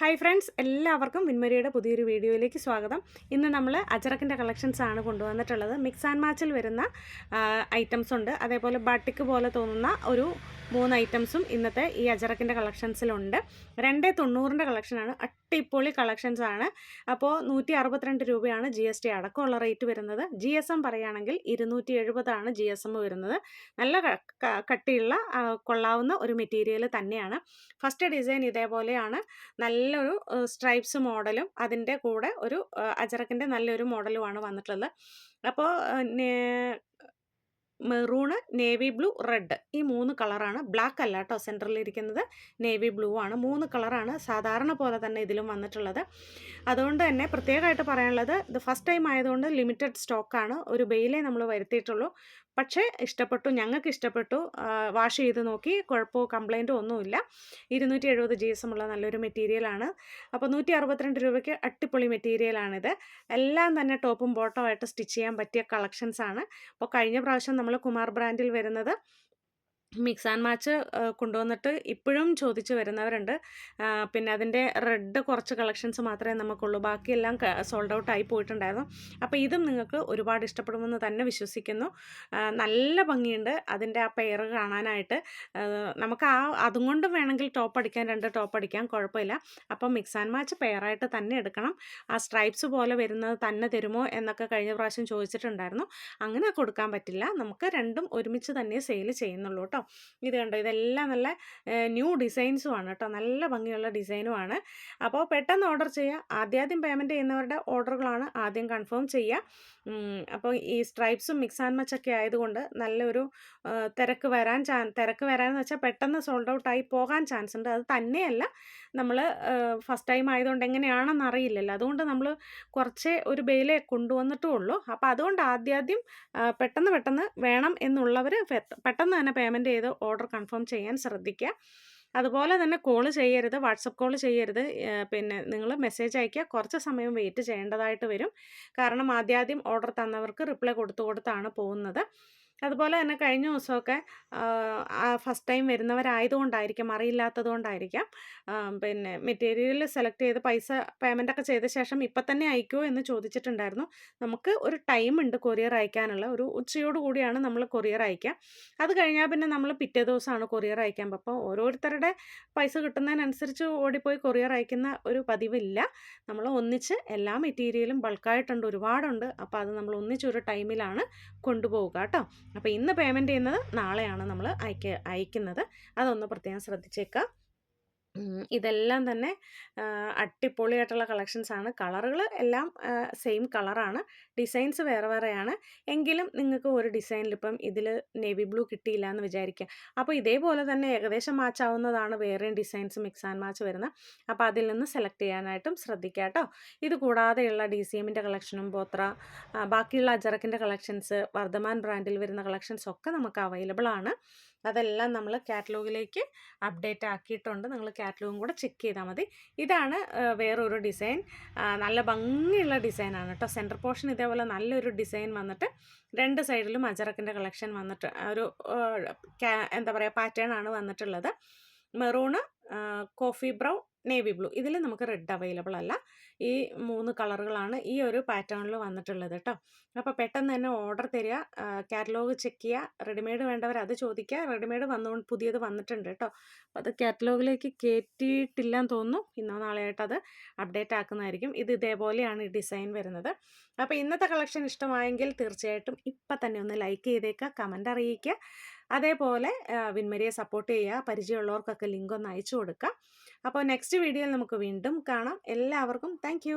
Hi friends എല്ലാവർക്കും വിൻമരിയുടെ പുതിയൊരു വീഡിയോയിലേക്ക് സ്വാഗതം. ഇന്ന് നമ്മൾ അജറക്കിന്റെ കളക്ഷൻസ് ആണ് കൊണ്ടുവന്നിട്ടുള്ളത്. മിക്സ് ആൻഡ് മാച്ചിൽ വരുന്ന ഐറ്റംസ് ഉണ്ട്. അതേപോലെ ബട്ടിക്ക് പോലെ തോന്നുന്ന ഒരു മൂന്ന് ഐറ്റംസും ഇന്നത്തെ ഈ അജറക്കിന്റെ കളക്ഷൻസിലുണ്ട് രണ്ട് തൊണ്ണൂറിന്റെ കളക്ഷനാണ് അട്ടിപ്പൊളി കളക്ഷൻസ് ആണ്. അപ്പോൾ നൂറ്റി അറുപത്തിരണ്ട് രൂപയാണ് ജി എസ് ടി അടക്കമുള്ള റേറ്റ് വരുന്നത്. ജി എസ് എം പറയുകയാണെങ്കിൽ ഇരുന്നൂറ്റി എഴുപതാണ് ജി എസ് എം വരുന്നത്. നല്ല കട്ടിയുള്ള കൊള്ളാവുന്ന ഒരു മെറ്റീരിയൽ തന്നെയാണ്. ഫസ്റ്റ് ഡിസൈൻ ഇതേപോലെയാണ്. നല്ലൊരു സ്ട്രൈപ്സ് മോഡലും അതിന്റെ കൂടെ ഒരു അജറക്കിന്റെ നല്ലൊരു മോഡലുമാണ് വന്നിട്ടുള്ളത്. അപ്പോൾ മെറൂണ് നേവി ബ്ലൂ റെഡ് ഈ മൂന്ന് കളറാണ്. ബ്ലാക്ക് അല്ല കേട്ടോ സെന്ററിൽ ഇരിക്കുന്നത് നേവി ബ്ലൂ ആണ്. മൂന്ന് കളറാണ് സാധാരണ പോലെ തന്നെ ഇതിലും വന്നിട്ടുള്ളത്. അതുകൊണ്ട് തന്നെ പ്രത്യേകമായിട്ട് പറയാനുള്ളത് ഇത് ഫസ്റ്റ് ടൈം ആയതുകൊണ്ട് ലിമിറ്റഡ് സ്റ്റോക്കാണ് ഒരു ബെയിലേ നമ്മൾ വരുത്തിയിട്ടുള്ളൂ. പക്ഷേ ഇഷ്ടപ്പെട്ടു ഞങ്ങൾക്ക് ഇഷ്ടപ്പെട്ടു. വാഷ് ചെയ്ത് നോക്കി. കുഴപ്പമോ കംപ്ലൈന്റോ ഒന്നുമില്ല. ഇരുന്നൂറ്റി എഴുപത് ജി എസ് എമ്മുള്ള നല്ലൊരു മെറ്റീരിയലാണ് അപ്പോൾ നൂറ്റി അറുപത്തിരണ്ട് രൂപയ്ക്ക് അട്ടിപ്പൊളി മെറ്റീരിയലാണിത് എല്ലാം തന്നെ ടോപ്പും ബോട്ടവും ആയിട്ട് സ്റ്റിച്ച് ചെയ്യാൻ പറ്റിയ കളക്ഷൻസാണ് അപ്പോൾ കഴിഞ്ഞ പ്രാവശ്യം നമ്മൾ കുമാർ ബ്രാൻഡിൽ വരുന്നത് മിക്സ് ആൻഡ് മാച്ച് കൊണ്ടുവന്നിട്ട് ഇപ്പോഴും ചോദിച്ചു വരുന്നവരുണ്ട്. പിന്നെ അതിന്റെ റെഡ് കുറച്ച് കളക്ഷൻസ് മാത്രമേ നമുക്കുള്ളൂ. ബാക്കിയെല്ലാം സോൾഡ് ഔട്ട് ആയി പോയിട്ടുണ്ടായിരുന്നു. അപ്പോൾ ഇതും നിങ്ങൾക്ക് ഒരുപാട് ഇഷ്ടപ്പെടുമെന്ന് തന്നെ വിശ്വസിക്കുന്നു. നല്ല ഭംഗിയുണ്ട് അതിന്റെ ആ പെയർ കാണാനായിട്ട്. നമുക്ക് ആ അതും കൊണ്ട് വേണമെങ്കിൽ ടോപ്പ് അടിക്കാൻ രണ്ട് ടോപ്പ് അടിക്കാൻ കുഴപ്പമില്ല. അപ്പോൾ മിക്സ് ആൻഡ് മാച്ച് പെയറായിട്ട് തന്നെ എടുക്കണം. ആ സ്ട്രൈപ്സ് പോലെ വരുന്നത് തന്നെ തരുമോ എന്നൊക്കെ കഴിഞ്ഞ പ്രാവശ്യം ചോദിച്ചിട്ടുണ്ടായിരുന്നു. അങ്ങനെ കൊടുക്കാൻ പറ്റില്ല. നമുക്ക് രണ്ടും ഒരുമിച്ച് തന്നെ സെയിൽ ചെയ്യുന്നുള്ളൂ കേട്ടോ. ഇത് കണ്ടോ? ഇതെല്ലാം നല്ല ന്യൂ ഡിസൈൻസുമാണ് കേട്ടോ. നല്ല ഭംഗിയുള്ള ഡിസൈനുമാണ്. അപ്പോൾ പെട്ടെന്ന് ഓർഡർ ചെയ്യുക ആദ്യാദ്യം പേയ്മെന്റ് ചെയ്യുന്നവരുടെ ഓർഡറുകളാണ് ആദ്യം കൺഫേം ചെയ്യുക അപ്പോൾ ഈ സ്ട്രൈപ്സും മിക്സ് ആൻഡ് മച്ചൊക്കെ ആയതുകൊണ്ട് നല്ലൊരു തിരക്ക് വരാൻ ചാൻ തിരക്ക് വരാമെന്ന് വെച്ചാൽ പെട്ടെന്ന് സോൾഡ് ഔട്ടായി പോകാൻ ചാൻസ് ഉണ്ട്. അത് തന്നെയല്ല നമ്മൾ ഫസ്റ്റ് ടൈം ആയതുകൊണ്ട് എങ്ങനെയാണെന്ന് അറിയില്ലല്ലോ. അതുകൊണ്ട് നമ്മൾ കുറച്ചേ ഒരു ബെയിലേ കൊണ്ടുവന്നിട്ടും ഉള്ളൂ. അപ്പോൾ അതുകൊണ്ട് ആദ്യാദ്യം പെട്ടെന്ന് പെട്ടെന്ന് വേണം എന്നുള്ളവർ പെട്ടെന്ന് തന്നെ പേയ്മെന്റ് ചെയ്ത് ഓർഡർ കൺഫേം ചെയ്യാൻ ശ്രദ്ധിക്കുക. അതുപോലെ തന്നെ കോൾ ചെയ്യരുത് വാട്സപ്പ് കോൾ ചെയ്യരുത്. പിന്നെ നിങ്ങൾ മെസ്സേജ് അയക്കുക. കുറച്ച് സമയം വെയിറ്റ് ചെയ്യേണ്ടതായിട്ട് വരും. കാരണം ആദ്യാദ്യം ഓർഡർ തന്നവർക്ക് റിപ്ലൈ കൊടുത്തു കൊടുത്താണ് പോകുന്നത്. അതുപോലെ തന്നെ കഴിഞ്ഞ ദിവസമൊക്കെ ഫസ്റ്റ് ടൈം വരുന്നവരായതുകൊണ്ടായിരിക്കും അറിയില്ലാത്തത് കൊണ്ടായിരിക്കാം പിന്നെ മെറ്റീരിയൽ സെലക്ട് ചെയ്ത് പൈസ പേയ്മെന്റ് ഒക്കെ ചെയ്ത ശേഷം ഇപ്പം തന്നെ അയക്കുമോ എന്ന് ചോദിച്ചിട്ടുണ്ടായിരുന്നു. നമുക്ക് ഒരു ടൈം ഉണ്ട് കൊറിയർ അയക്കാനുള്ള ഒരു ഉച്ചയോട് കൂടിയാണ് നമ്മൾ കൊറിയർ അയക്കുക. അത് കഴിഞ്ഞാൽ പിന്നെ നമ്മൾ പിറ്റേ ദിവസമാണ് കൊറിയർ അയക്കാൻ അപ്പോൾ ഓരോരുത്തരുടെ പൈസ കിട്ടുന്നതിനനുസരിച്ച് ഓടിപ്പോയി കൊറിയർ അയക്കുന്ന ഒരു പതിവില്ല. നമ്മൾ ഒന്നിച്ച് എല്ലാ മെറ്റീരിയലും ബൾക്കായിട്ടുണ്ട് ഒരുപാടുണ്ട്. അപ്പോൾ അത് നമ്മൾ ഒന്നിച്ചൊരു ടൈമിലാണ് കൊണ്ടുപോവുക കേട്ടോ. അപ്പോൾ ഇന്ന് പേയ്മെന്റ് ചെയ്യുന്നത് നാളെയാണ് നമ്മൾ അയക്ക അയക്കുന്നത്. അതൊന്ന് പ്രത്യേകം ശ്രദ്ധിച്ചേക്കുക ഉം, ഇതെല്ലാം തന്നെ അടിപൊളിയായിട്ടുള്ള ആണ്. കളറുകൾ എല്ലാം സെയിം കളറാണ്. ഡിസൈൻസ് വേറെ വേറെയാണ്. എങ്കിലും നിങ്ങൾക്ക് ഒരു ഡിസൈനിൽ ഇപ്പം ഇതിൽ നേവി ബ്ലൂ കിട്ടിയില്ല എന്ന് വിചാരിക്കുക. അപ്പോൾ ഇതേപോലെ തന്നെ ഏകദേശം മാച്ച് ആവുന്നതാണ് വേറെയും ഡിസൈൻസ് മിക്സ് ആൻഡ് മാച്ച് വരുന്നത് അപ്പോൾ അതിൽ നിന്ന് സെലക്ട് ചെയ്യാനായിട്ടും ശ്രദ്ധിക്കുക കേട്ടോ. ഇത് കൂടാതെയുള്ള ഡി സി എമ്മിന്റെ കളക്ഷനും പോത്ര ബാക്കിയുള്ള അജറക്കിന്റെ കളക്ഷൻസ് വർദ്ധമാൻ ബ്രാൻഡിൽ വരുന്ന കളക്ഷൻസ് ഒക്കെ നമുക്ക് അവൈലബിൾ ആണ്. അതെല്ലാം നമ്മൾ കാറ്റലോഗിലേക്ക് അപ്ഡേറ്റ് ആക്കിയിട്ടുണ്ട്. നിങ്ങൾ കാറ്റലോഗും കൂടെ ചെക്ക് ചെയ്താൽ മതി. ഇതാണ് വേറൊരു ഡിസൈൻ. നല്ല ഭംഗിയുള്ള ഡിസൈനാണ് കേട്ടോ. സെന്റർ പോർഷൻ ഇതേപോലെ നല്ലൊരു ഡിസൈൻ വന്നിട്ട് രണ്ട് സൈഡിലും അജറക്കിന്റെ കളക്ഷൻ വന്നിട്ട് ഒരു എന്താ പറയുക പാറ്റേൺ ആണ് വന്നിട്ടുള്ളത്. Maroon coffee brown navy blue ഇതിൽ നമുക്ക് റെഡ് അവൈലബിൾ അല്ല. ഈ മൂന്ന് കളറുകളാണ് ഈ ഒരു പാറ്റേണിൽ വന്നിട്ടുള്ളത് കേട്ടോ അപ്പോൾ പെട്ടെന്ന് തന്നെ ഓർഡർ തരിക കാറ്റലോഗ് ചെക്ക് ചെയ്യുക റെഡിമെയ്ഡ് വേണ്ടവർ അത് ചോദിക്കുക. റെഡിമെയ്ഡ് വന്നുകൊണ്ട് പുതിയത് വന്നിട്ടുണ്ട് കേട്ടോ അപ്പോൾ അത് കാറ്റലോഗിലേക്ക് കയറ്റിയിട്ടില്ലെന്ന് തോന്നുന്നു. ഇന്നോ നാളെയായിട്ട് അത് അപ്ഡേറ്റ് ആക്കുന്നതായിരിക്കും. ഇത് ഇതേപോലെയാണ് ഈ ഡിസൈൻ വരുന്നത്. അപ്പോൾ ഇന്നത്തെ കളക്ഷൻ ഇഷ്ടമായെങ്കിൽ തീർച്ചയായിട്ടും ഇപ്പം തന്നെ ഒന്ന് ലൈക്ക് ചെയ്തേക്കുക കമന്റ് അറിയിക്കുക. അതേപോലെ വിൻമരിയെ സപ്പോർട്ട് ചെയ്യുക പരിചയമുള്ളവർക്കൊക്കെ ലിങ്ക് ഒന്ന് അയച്ചു കൊടുക്കുക. അപ്പോൾ നെക്സ്റ്റ് വീഡിയോയിൽ നമുക്ക് വീണ്ടും കാണാം. എല്ലാവർക്കും താങ്ക്